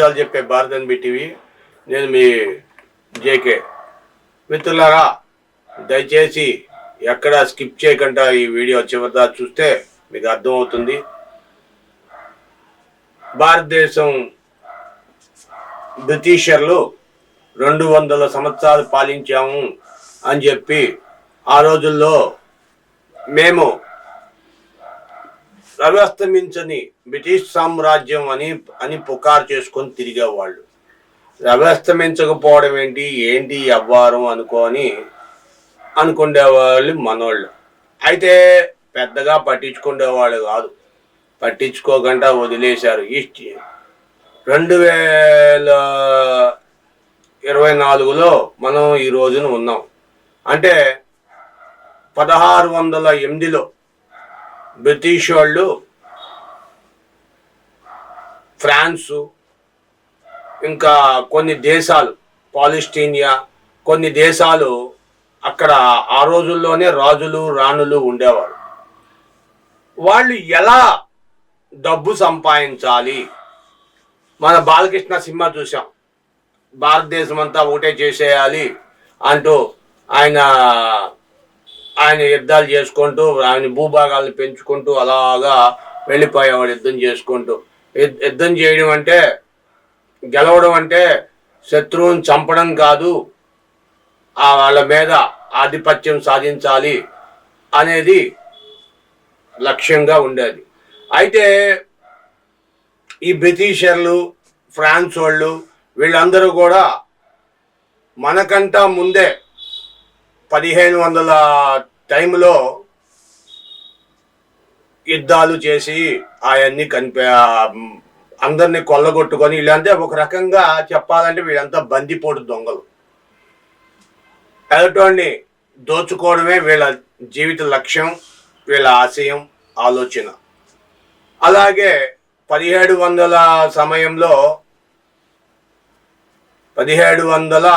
నిజాలు చెప్పే Bharat NB TV. నేను మీ జేకే. మిత్రులారా దయచేసి ఎక్కడ స్కిప్ చేయకుండా ఈ వీడియో చివరిదా చూస్తే మీకు అర్థమవుతుంది. భారతదేశం బ్రిటిషర్లు రెండు వందల సంవత్సరాలు పాలించాము అని చెప్పి ఆ రోజుల్లో మేము రవ్యస్తమించని బ్రిటిష్ సామ్రాజ్యం అని అని పుకారు చేసుకొని తిరిగేవాళ్ళు. రవ్యస్తమించకపోవడం ఏంటి? ఏంటి అవ్వారం అనుకొని అనుకునేవాళ్ళు మనోళ్ళు. అయితే పెద్దగా పట్టించుకునేవాళ్ళు కాదు. పట్టించుకోకుండా వదిలేశారు. ఈస్ట్ రెండు వేల ఇరవై నాలుగులో మనం ఈ రోజున ఉన్నాం. అంటే పదహారు వందల ఎనిమిదిలో బ్రిటిష్ వాళ్ళు ఫ్రాన్సు ఇంకా కొన్ని దేశాలు పాలిస్టీనియా కొన్ని దేశాలు అక్కడ ఆ రోజుల్లోనే రాజులు రాణులు ఉండేవారు. వాళ్ళు ఎలా డబ్బు సంపాదించాలి? మన బాలకృష్ణ సినిమా చూసాం భారతదేశం అంతా ఒకటే చేసేయాలి అంటూ ఆయన ఆయన యుద్ధాలు చేసుకుంటూ ఆయన భూభాగాలను పెంచుకుంటూ అలాగా వెళ్ళిపోయేవాడు యుద్ధం చేసుకుంటూ. యుద్ధం చేయడం అంటే గెలవడం అంటే శత్రువుని చంపడం కాదు ఆ వాళ్ళ మీద ఆధిపత్యం సాధించాలి అనేది లక్ష్యంగా ఉండేది. అయితే ఈ బ్రిటిషర్లు ఫ్రాన్స్ వాళ్ళు వీళ్ళందరూ కూడా మనకంటా ముందే పదిహేను వందల టైంలో యుద్ధాలు చేసి అవన్నీ కనిపి అందరినీ కొల్లగొట్టుకొని వీళ్ళంటే ఒక రకంగా చెప్పాలంటే వీళ్ళంతా బందిపోటు దొంగలు. ఎలక్ట్రాన్ని దోచుకోవడమే వీళ్ళ జీవిత లక్ష్యం వీళ్ళ ఆశయం ఆలోచన. అలాగే పదిహేడు వందల సమయంలో పదిహేడు వందల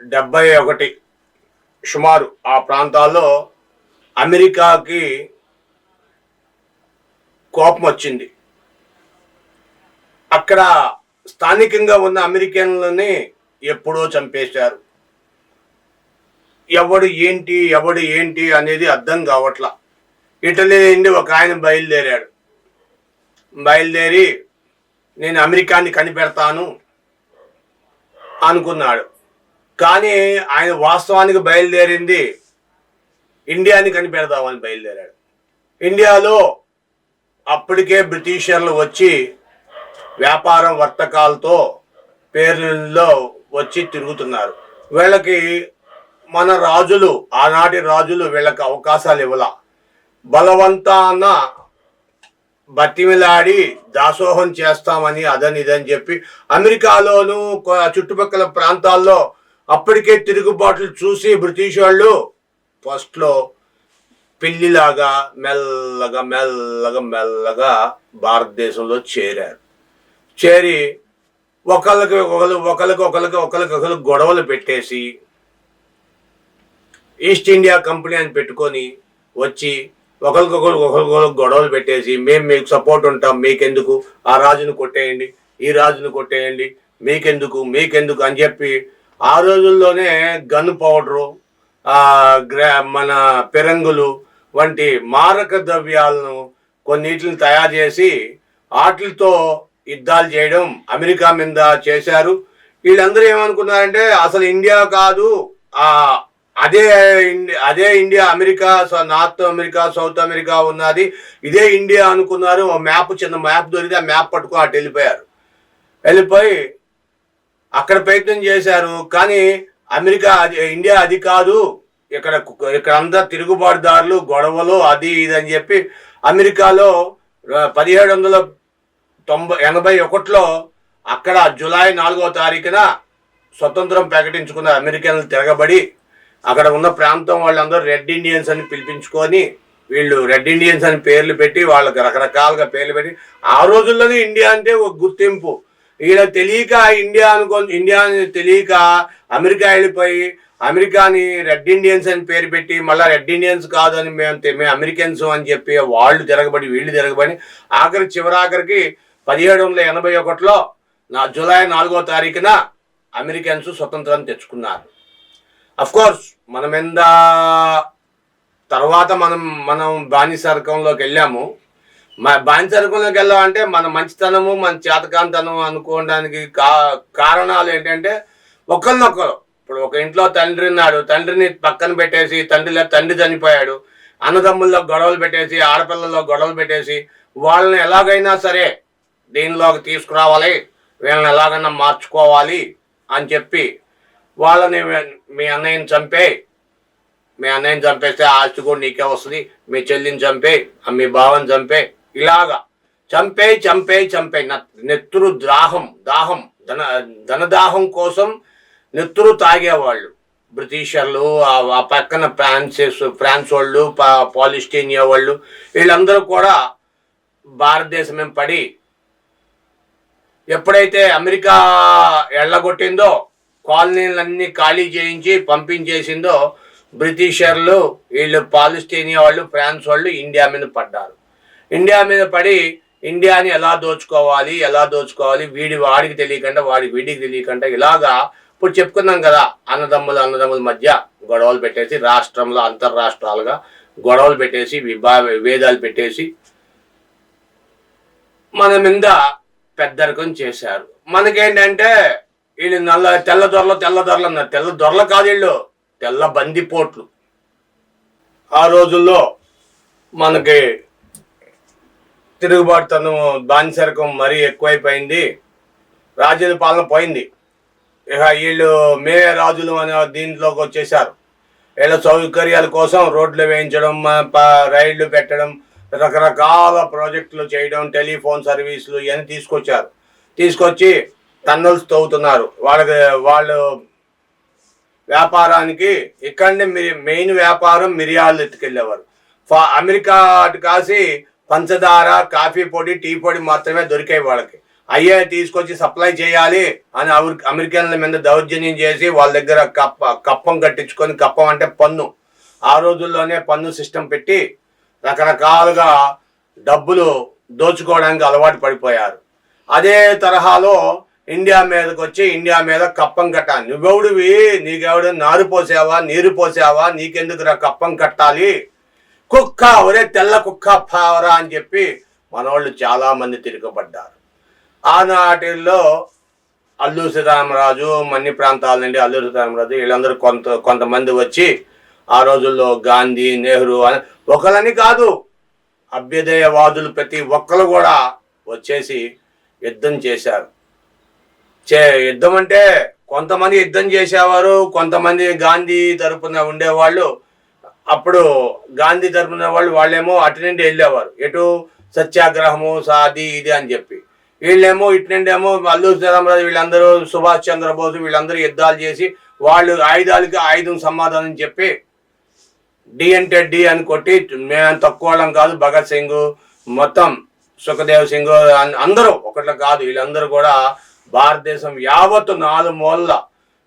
డెబ్బై ఒకటి సుమారు ఆ ప్రాంతాల్లో అమెరికాకి కోపం వచ్చింది. అక్కడ స్థానికంగా ఉన్న అమెరికన్లని ఎప్పుడో చంపేశారు. ఎవడు ఏంటి ఎవడు ఏంటి అనేది అర్థం కావట్లా. ఇటలీ నుండి ఒక ఆయన బయలుదేరాడు. బయలుదేరి నేను అమెరికాని కనిపెడతాను అనుకున్నాడు. కానీ ఆయన వాస్తవానికి బయలుదేరింది ఇండియాని కనిపెడదామని బయలుదేరాడు. ఇండియాలో అప్పటికే బ్రిటిషర్లు వచ్చి వ్యాపారం వర్తకాలతో పేర్లలో వచ్చి తిరుగుతున్నారు. వీళ్ళకి మన రాజులు ఆనాటి రాజులు వీళ్ళకి అవకాశాలు ఇవ్వాల. బలవంతాన బతిమిలాడి దాసోహం చేస్తామని అదని ఇదని చెప్పి అమెరికాలోను చుట్టుపక్కల ప్రాంతాల్లో అప్పటికే తిరుగుబాట్లు చూసి బ్రిటిష్ వాళ్ళు ఫస్ట్లో పిల్లిలాగా మెల్లగా మెల్లగా మెల్లగా భారతదేశంలో చేరారు. చేరి ఒకళ్ళకి ఒకళ్ళు ఒకరికి ఒకరికి ఒకరికి ఒకరు గొడవలు పెట్టేసి ఈస్ట్ ఇండియా కంపెనీ అని పెట్టుకొని వచ్చి ఒకరికొకరు ఒకరికొకరు గొడవలు పెట్టేసి మేము మీకు సపోర్ట్ ఉంటాం మీకెందుకు? ఆ రాజును కొట్టేయండి ఈ రాజును కొట్టేయండి మీకెందుకు మీకెందుకు? అని చెప్పి ఆ రోజుల్లోనే గన్ పౌడరు గ్రా మన పెరంగులు వంటి మారక ద్రవ్యాలను కొన్నిటిని తయారు చేసి వాటితో యుద్ధాలు చేయడం అమెరికా మీద చేశారు. వీళ్ళందరూ ఏమనుకున్నారంటే అసలు ఇండియా కాదు అదే ఇండి- అదే India America North America South America ఉన్నది. ఇదే ఇండియా అనుకున్నారు. ఓ మ్యాప్ చిన్న మ్యాప్ దొరికితే ఆ మ్యాప్ పట్టుకో అటు వెళ్ళిపోయారు. వెళ్ళిపోయి అక్కడ ప్రయత్నం చేశారు కానీ అమెరికా అది ఇండియా అది కాదు. ఇక్కడ ఇక్కడ అంతా తిరుగుబాటుదారులు గొడవలు అది ఇది అని చెప్పి అమెరికాలో పదిహేడు వందల తొంభై ఎనభై ఒకటిలో అక్కడ జూలై నాలుగో తారీఖున స్వతంత్రం ప్రకటించుకున్న అమెరికన్లు తిరగబడి అక్కడ ఉన్న ప్రాంతం వాళ్ళందరూ రెడ్ ఇండియన్స్ అని పిలిపించుకొని వీళ్ళు రెడ్ ఇండియన్స్ అని పేర్లు పెట్టి వాళ్ళకి రకరకాలుగా పేర్లు పెట్టి ఆ రోజుల్లోనే ఇండియా అంటే ఒక గుర్తింపు. ఈయన తెలియక ఇండియా అనుకో ఇండియా తెలియక అమెరికా వెళ్ళిపోయి అమెరికాని రెడ్ ఇండియన్స్ అని పేరు పెట్టి మళ్ళీ రెడ్ ఇండియన్స్ కాదని మేము మేము అమెరికన్స్ అని చెప్పి వాళ్ళు తిరగబడి వీళ్ళు తిరగబడి ఆఖరి చివరాఖరికి పదిహేడు వందల ఎనభై ఒకటిలో నా జూలై నాలుగో తారీఖున అమెరికన్స్ స్వతంత్రం తెచ్చుకున్నారు. అఫ్కోర్స్ మనం ఎంత తర్వాత మనం మనం బానిసర్కంలోకి వెళ్ళాము. మా బానిసర్కంలోకి వెళ్ళామంటే మన మంచితనము మన చేతకాంతనం అనుకోవడానికి కా కారణాలు ఏంటంటే ఒకరినొకరు ఇప్పుడు ఒక ఇంట్లో తండ్రి ఉన్నాడు తండ్రిని పక్కన పెట్టేసి తండ్రిలో తండ్రి చనిపోయాడు అన్నదమ్ముల్లో గొడవలు పెట్టేసి ఆడపిల్లల్లో గొడవలు పెట్టేసి వాళ్ళని ఎలాగైనా సరే దీనిలోకి తీసుకురావాలి వీళ్ళని ఎలాగైనా మార్చుకోవాలి అని చెప్పి వాళ్ళని మీ అన్నయ్యని చంపే మీ అన్నయ్యని చంపేస్తే ఆస్తి కూడా నీకే వస్తుంది మీ చెల్లిని చంపే మీ బావని చంపే ఇలాగా. చంపే చంపే చంపే. నెత్తురు దాహం దాహం ధన ధనదాహం కోసం నెత్తురు తాగేవాళ్ళు. బ్రిటిషర్లు ఆ- పక్కన ఫ్రాన్సిస్ ఫ్రాన్స్ వాళ్ళు పాలిస్టీనియా వాళ్ళు వీళ్ళందరూ కూడా భారతదేశం పడి ఎప్పుడైతే అమెరికా ఎళ్ళగొట్టిందో కాలనీలన్నీ ఖాళీ చేయించి పంపించేసిందో బ్రిటిషర్లు వీళ్ళు పాలిస్టీనియా వాళ్ళు ఫ్రాన్స్ వాళ్ళు ఇండియా మీద పడ్డారు. ఇండియా మీద పడి ఇండియాని ఎలా దోచుకోవాలి ఎలా దోచుకోవాలి వీడి వాడికి తెలియకుండా వాడికి వీడికి తెలియకుండా ఇలాగా ఇప్పుడు చెప్పుకున్నాం కదా అన్నదమ్ముల అన్నదమ్ముల మధ్య గొడవలు పెట్టేసి రాష్ట్రంలో అంతర్రాష్ట్రాలుగా గొడవలు పెట్టేసి విభా విభేదాలు పెట్టేసి మన మీద పెద్దరికం చేశారు. మనకేంటంటే వీళ్ళు నల్ల తెల్ల దొరలు తెల్ల దొరలు అన్నారు. తెల్ల దొరలు కాదు వీళ్ళు తెల్ల బందిపోట్లు. ఆ రోజుల్లో మనకి తిరుగుబాటుతనం బానిసరకం మరీ ఎక్కువైపోయింది. రాజ్యాల పాలన పోయింది. ఇక వీళ్ళు మేమే రాజులు అనే దీంట్లోకి వచ్చేసారు వీళ్ళ సౌకర్యాల కోసం రోడ్లు వేయించడం రైళ్ళు పెట్టడం రకరకాల ప్రాజెక్టులు చేయడం టెలిఫోన్ సర్వీసులు ఇవన్నీ తీసుకొచ్చారు. తీసుకొచ్చి టన్నల్స్ తవ్వుతున్నారు. వాళ్ళకి వాళ్ళు వ్యాపారానికి ఇక్కడనే మిరి మెయిన్ వ్యాపారం మిరియాలు ఎత్తుకెళ్ళేవారు. ఫ అమెరికా అటు కాసి పంచదార కాఫీ పొడి టీ పొడి మాత్రమే దొరికాయి వాళ్ళకి. అయ్యే తీసుకొచ్చి సప్లై చేయాలి అని అమెరికన్ల మీద దౌర్జన్యం చేసి వాళ్ళ దగ్గర కప్ప కప్పం కట్టించుకొని కప్పం అంటే పన్ను. ఆ రోజుల్లోనే పన్ను సిస్టమ్ పెట్టి రకరకాలుగా డబ్బులు దోచుకోవడానికి అలవాటు పడిపోయారు. అదే తరహాలో ఇండియా మీదకి వచ్చి ఇండియా మీద కప్పం కట్టాలి నువ్వెవడివి? నీకెవడు నారు పోసావా? నీరు పోసావా? నీకెందుకురా కప్పం కట్టాలి? కుక్క ఒరే తెల్ల కుక్క పావరా అని చెప్పి మనవాళ్ళు చాలా మంది తిరగబడ్డారు. ఆనాటిల్లో అల్లూరి సీతారామరాజు మన్ని ప్రాంతాల నుండి అల్లూరి సీతారామరాజు వీళ్ళందరూ కొంత కొంతమంది వచ్చి ఆ రోజుల్లో గాంధీ నెహ్రూ అని ఒకళ్ళని కాదు అభ్యుదయవాదులు ప్రతి ఒక్కరు కూడా వచ్చేసి యుద్ధం చేశారు. చే యుద్ధం అంటే కొంతమంది యుద్ధం చేసేవారు కొంతమంది గాంధీ తరపున ఉండేవాళ్ళు అప్పుడు గాంధీ తరపున వాళ్ళు వాళ్ళేమో అటు నుండి వెళ్ళేవారు. ఎటు సత్యాగ్రహము సాది ఇది అని చెప్పి. వీళ్ళేమో ఇటు నుండి ఏమో అల్లూరి సీతారామరాజు వీళ్ళందరూ సుభాష్ చంద్రబోస్ వీళ్ళందరూ యుద్ధాలు చేసి వాళ్ళు ఆయుధాలకి ఆయుధం సమాధానం చెప్పి డి అంటే డి అని కొట్టి మేము తక్కువ వాళ్ళం కాదు భగత్ సింగ్ మొత్తం సుఖదేవ్ సింగ్ అందరూ ఒకట్ల కాదు వీళ్ళందరూ కూడా భారతదేశం యావత్తు నాలుగు మూలల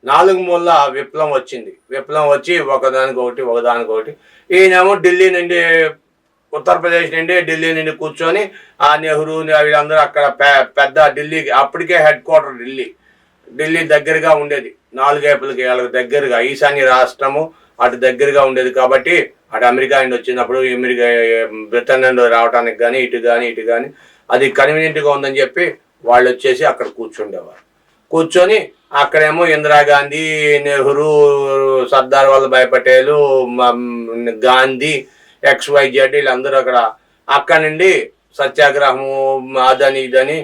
నాలుగు మూల విప్లవం వచ్చింది. విప్లవం వచ్చి ఒకదానికి ఒకటి ఒకదానికి ఒకటి ఈయనేమో ఢిల్లీ నుండి ఉత్తరప్రదేశ్ నుండి ఢిల్లీ నుండి కూర్చొని ఆ నెహ్రూ వీళ్ళందరూ అక్కడ పె- పెద్ద ఢిల్లీకి అప్పటికే హెడ్ క్వార్టర్ ఢిల్లీ. ఢిల్లీ దగ్గరగా ఉండేది. నాలుగేపులకి వాళ్ళకి దగ్గరగా ఈశాన్య రాష్ట్రము అటు దగ్గరగా ఉండేది కాబట్టి అటు అమెరికా నుండి వచ్చినప్పుడు అమెరికా బ్రిటన్ నుండి రావడానికి కానీ ఇటు కానీ ఇటు కానీ అది కన్వీనియంట్గా ఉందని చెప్పి వాళ్ళు వచ్చేసి అక్కడ కూర్చుండేవారు. కూర్చొని అక్కడేమో Indira Gandhi Nehru Sardar Vallabhbhai Patel Gandhi X why Z వీళ్ళందరూ అక్కడ. అక్కడ నుండి సత్యాగ్రహము అదని ఇదని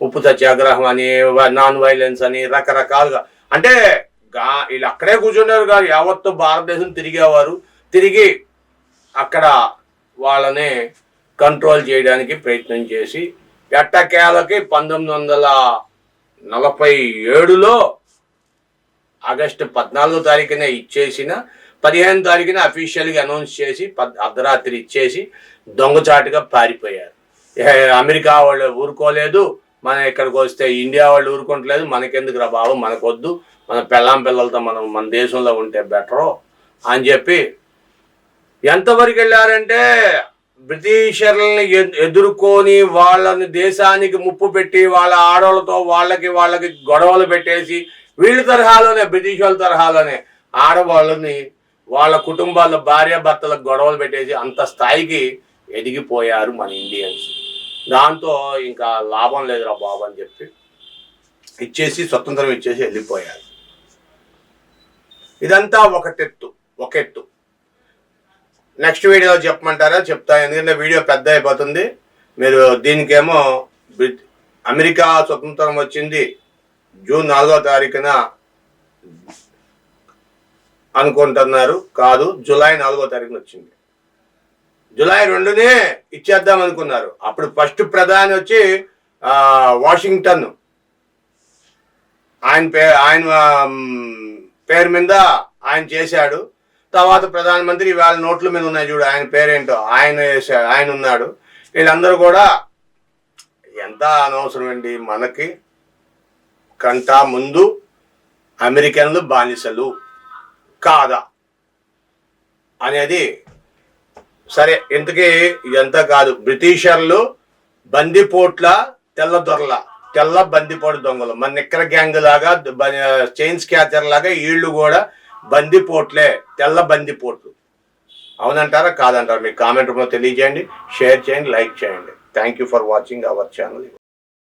ఉప్పు సత్యాగ్రహం అని నాన్ వైలెన్స్ అని రకరకాలుగా. అంటే గా వీళ్ళు అక్కడే కూర్చున్నారు కాదు యావత్తు భారతదేశం తిరిగేవారు. తిరిగి అక్కడ వాళ్ళని కంట్రోల్ చేయడానికి ప్రయత్నం చేసి ఎట్టకేలకి పంతొమ్మిది వందల నలభై ఏడులో ఆగస్టు పద్నాలుగో తారీఖున ఇచ్చేసిన పదిహేను తారీఖున అఫీషియల్గా అనౌన్స్ చేసి పద్ అర్ధరాత్రి ఇచ్చేసి దొంగచాటుగా పారిపోయారు. ఏ, అమెరికా వాళ్ళు ఊరుకోలేదు మన ఇక్కడికి వస్తే ఇండియా వాళ్ళు ఊరుకోవట్లేదు మనకెందుకు రా బాబు మనకొద్దు మన పెళ్ళాం పిల్లలతో మనం మన దేశంలో ఉంటే బెటరు అని చెప్పి ఎంతవరకు వెళ్ళారంటే బ్రిటిషర్లని ఎదుర్కొని వాళ్ళని దేశానికి ముప్పు పెట్టి వాళ్ళ ఆడవాళ్ళతో వాళ్ళకి వాళ్ళకి గొడవలు పెట్టేసి వీళ్ళ తరహాలోనే బ్రిటిష్ వాళ్ళ తరహాలోనే ఆడవాళ్ళని వాళ్ళ కుటుంబాల భార్య భర్తలకు గొడవలు పెట్టేసి అంత స్థాయికి ఎదిగిపోయారు మన ఇండియన్స్. దాంతో ఇంకా లాభం లేదురా బాబు అని చెప్పి ఇచ్చేసి స్వతంత్రం ఇచ్చేసి వెళ్ళిపోయారు. ఇదంతా ఒకటెత్తు ఒకెత్తు ఒక ఎత్తు. నెక్స్ట్ వీడియోలో చెప్పమంటారా? చెప్తా. ఎందుకంటే వీడియో పెద్ద అయిపోతుంది. మీరు దీనికేమో అమెరికా స్వతంత్రం వచ్చింది జూన్ నాలుగో తారీఖున అనుకుంటున్నారు. కాదు జూలై నాలుగో తారీఖున వచ్చింది. జూలై రెండునే ఇచ్చేద్దాం అనుకున్నారు. అప్పుడు ఫస్ట్ ప్రధాని వచ్చి వాషింగ్టన్. ఆయన పే ఆయన పేరు మీద ఆయన చేశాడు. తర్వాత ప్రధానమంత్రి వాళ్ళ నోట్ల మీద ఉన్నాయి చూడు ఆయన పేరేంటో ఆయన ఆయన ఉన్నాడు. వీళ్ళందరూ కూడా ఎంత అనవసరం అండి మనకి కంట ముందు అమెరికన్లు బానిసలు కాదా అనేది సరే ఇంతకీ ఇదంతా కాదు. బ్రిటిషర్లు బందిపోట్ల తెల్ల దొరల తెల్ల బందిపోటు దొంగలు. మన నిక్కర గ్యాంగ్ లాగా చైన్స్ క్యాచర్ లాగా వీళ్ళు కూడా బందిపోట్లే తెల్ల బందిపోట్లు. అవునంటారా? కాదంటారా? మీ కామెంట్ రూపంలో తెలియజేయండి షేర్ చేయండి లైక్ చేయండి. Thank you for watching our channel